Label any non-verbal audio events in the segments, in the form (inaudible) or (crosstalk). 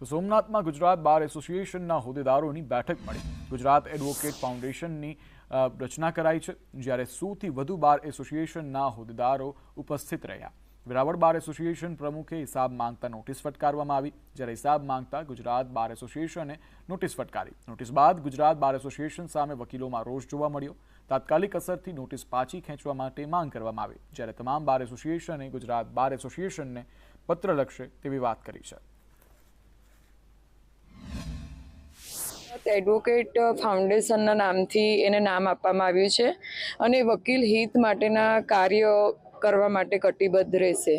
તો સોમનાથમાં ગુજરાત બાર એસોસિએશનના હોદ્દેદારોની બેઠક મળી. ગુજરાત એડવોકેટ ફાઉન્ડેશનની રચના કરાઈ છે, જ્યારે સૌથી વધુ બાર એસોસિએશનના હોદ્દેદારો ઉપસ્થિત રહ્યા. વેરાવળ બાર એસોસિએશન પ્રમુખે હિસાબ માંગતા નોટિસ ફટકારવામાં આવી. જ્યારે હિસાબ માંગતા ગુજરાત બાર એસોસિએશને નોટિસ ફટકારી. નોટિસ બાદ ગુજરાત બાર એસોસિએશન સામે વકીલોમાં રોષ જોવા મળ્યો. તાત્કાલિક અસરથી નોટિસ પાછી ખેંચવા માટે માંગ કરવામાં આવી. જ્યારે તમામ બાર એસોસિએશને ગુજરાત બાર એસોસિએશનને પત્ર લખશે તેવી વાત કરી છે. એડવોકેટ ફાઉન્ડેશનના નામથી એને નામ આપવામાં આવ્યું છે અને વકીલ હિત માટેના કાર્ય કરવા માટે કટિબદ્ધ રહેશે.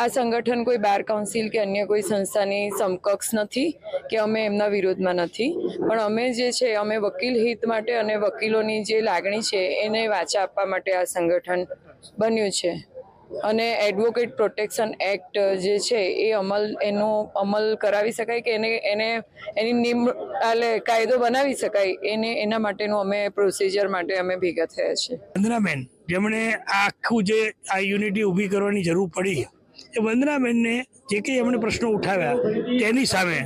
આ સંગઠન કોઈ બાર કાઉન્સિલ કે અન્ય કોઈ સંસ્થાની સમકક્ષ નથી કે અમે એમના વિરોધમાં નથી. પણ અમે જે છે, અમે વકીલ હિત માટે અને વકીલોની જે લાગણી છે, એને વાચા આપવા માટે આ સંગઠન બન્યું છે. અને એડવોકેટ પ્રોટેક્શન એક્ટ જે છે, એ અમલ, એનો અમલ કરાવી શકાય કે એને એને, એની નિમ એટલે કાયદો બનાવી શકાય, એને, એના માટેનું અમે પ્રોસિજર માટે અમે ભેગા થયા છે વંદનાબેન, જેમણે આખું જે આ યુનિટી ઊભી કરવાની જરૂર પડી, એ વંદનાબેનને જે કંઈ એમણે પ્રશ્નો ઉઠાવ્યા, તેની સામે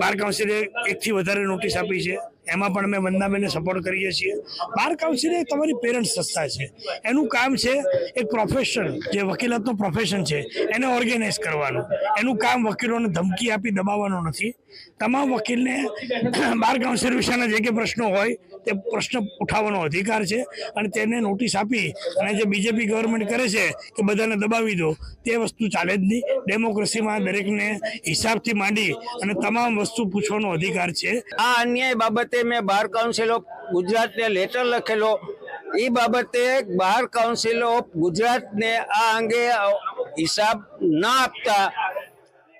બાર કાઉન્સિલે એકથી વધારે નોટિસ આપી છે. એમાં પણ અમે વંદાબેનને સપોર્ટ કરીએ છીએ. બાર કાઉન્સિલ એ તમારી પેરેન્ટ સંસ્થા છે. એનું કામ છે એક પ્રોફેશન જે વકીલાતનું પ્રોફેશન છે, એને ઓર્ગેનાઇઝ કરવાનું. એનું કામ વકીલોને ધમકી આપી દબાવવાનું નથી. તમામ વકીલને (clears throat) બાર કાઉન્સિલ વિશેના જે કંઈ પ્રશ્નો હોય, તે પ્રશ્ન ઉઠાવવાનો અધિકાર છે અને તેને નોટિસ આપી અને જે બીજેપી ગવર્મેન્ટ કરે છે કે બધાને દબાવી દો, તે વસ્તુ ચાલે જ નહીં. ડેમોક્રેસીમાં દરેકને હિસાબથી માંડી અને તમામ વસ્તુ પૂછવાનો અધિકાર છે. આ અન્યાય બાબતે મેં બાર કાઉન્સિલ ઓફ ગુજરાતને લેટર લખેલો. એ બાબતે બાર કાઉન્સિલ ઓફ ગુજરાતને આ અંગે હિસાબ ના આપતા.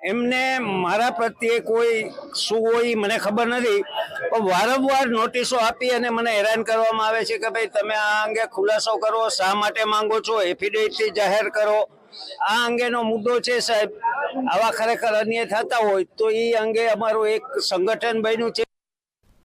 એમને મારા પ્રત્યે કોઈ શું હોય મને ખબર નથી. પણ વારંવાર નોટિસો આપી અને મને હેરાન કરવામાં આવે છે કે ભાઈ તમે આ અંગે ખુલાસો કરો, શા માટે માંગો છો? એફિડેવિટથી જાહેર કરો. આ અંગેનો મુદ્દો છે સાહેબ. આવા ખરેખર અન્ય થતા હોય તો એ અંગે અમારું એક સંગઠન બન્યું છે.